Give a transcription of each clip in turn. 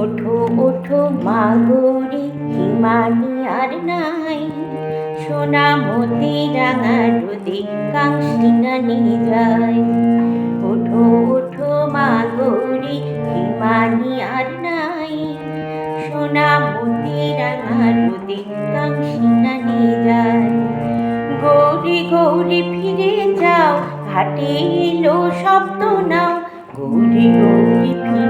ওঠো ওঠো মাগরি হিমানি আর নাই। সোনা মতি রাঙা রোদে কাংসিনা নিয়ে যায়। ওঠো ওঠো মাগরি হিমানি আর নাই। সোনা মতি রাঙা রোদে কাংসিনা নিয়ে গৌরী গৌরী ফিরে যাও, ঘাটে এলো শব্দ নাও। গৌরী গৌরী ফিরে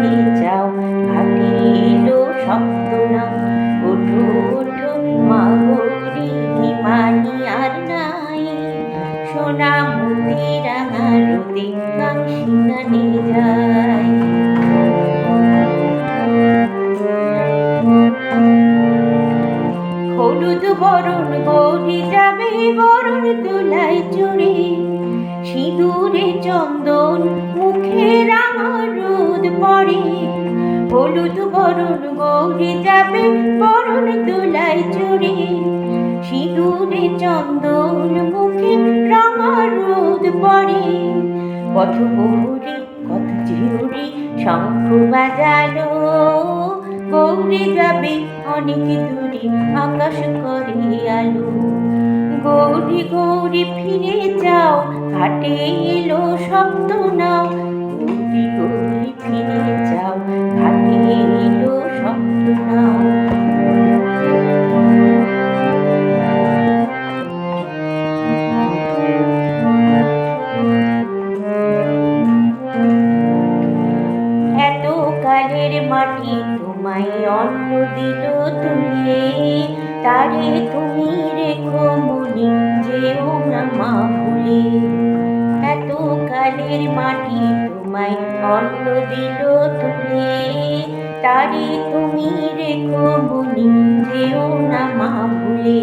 হলুদ বরণ গৌরী যাবে, বরণ তোলায় চড়ে সিঁদুরে চন্দন, মুখে রাঙা রোদ পড়ে। হলুদ বরণ গৌরী যাবে, বরণ তোলায় চড়ে সিঁদুরে চন্দন, মুখে রাঙা রোদ পড়ে। পথ বহুরে কত জিউরি শঙ্খ বাজালো। গৌরী যাবে অনেক দূরে আকাশ করে আলো। গৌরী গৌরী ফিরে যাও হাটে এলো শব্দ নাও। তুলে তারে তুমি রেখো মনে যেও না মা ভুলে এত কালের মাটি তোমায় অন্ন দিল তুলে। তারে তুমি রেখো মনে যেও না মা ভুলে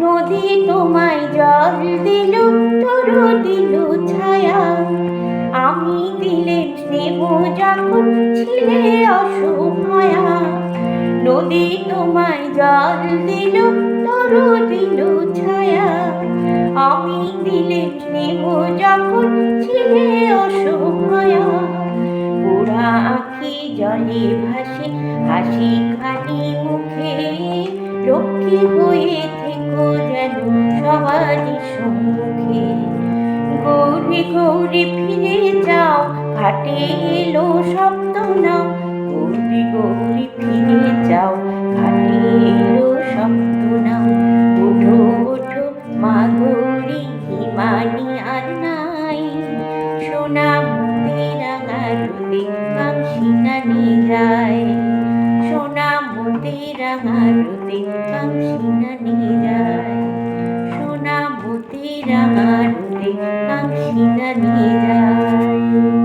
নদী তোমায় জল দিল, তোর দিল ছায়া। আমি দিলে স্নেহ যখন ছিলে অসহায়া। নদী তোমায় জল দিল, তোর দিল ছায়া। আমি দিলে স্নেহ যখন ছিলে অসহায়া পোড়া আঁখি জলে ভাসে, হাসি খানি মুখে। লক্ষ্মী হয়ে থেকো যেন সবারই সম্মুখে। গৌরী গৌরী ফিরে যাও, ঘাটে এলো শব্দ নাও গৌরী গৌরী ফিরে সোনা মুখে রাঙা রোদে কাংসিনা নিয়ে যায় সোনা মোতে রাঙা রোদে কাংসিনা নিয়ে যায় সোনা মোতে রাঙা রোদে কাংসিনা যায়